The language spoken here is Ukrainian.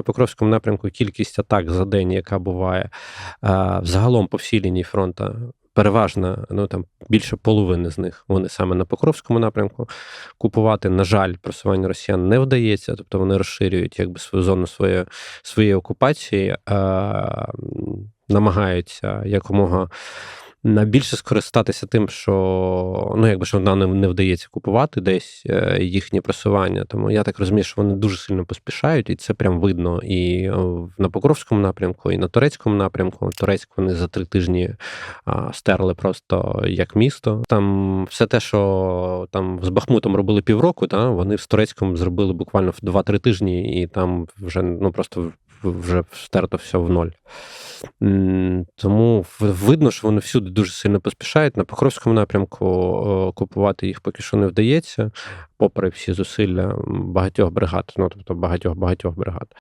на Покровському напрямку кількість атак за день, яка буває а, взагалом по всій лінії фронту, переважна, ну там більше половини з них вони саме на Покровському напрямку. Купувати, на жаль, просування росіян не вдається, тобто вони розширюють якби свою зону своєї, своєї окупації, м, намагаються якомога на більше скористатися тим, що ну якби що нам не вдається купувати десь е, їхнє просування. Тому я так розумію, що вони дуже сильно поспішають, і це прям видно і е, на Покровському напрямку, і на турецькому напрямку. Турецьк вони за три тижні стерли просто як місто. Там все те, що там з Бахмутом робили півроку, та вони з турецьком зробили буквально в 2-3 тижні, і там вже ну просто вже стерто все в ноль. Тому видно, що вони всюди дуже сильно поспішають. На Покровському напрямку купувати їх поки що не вдається, попри всі зусилля багатьох бригад, ну тобто багатьох багатьох бригад.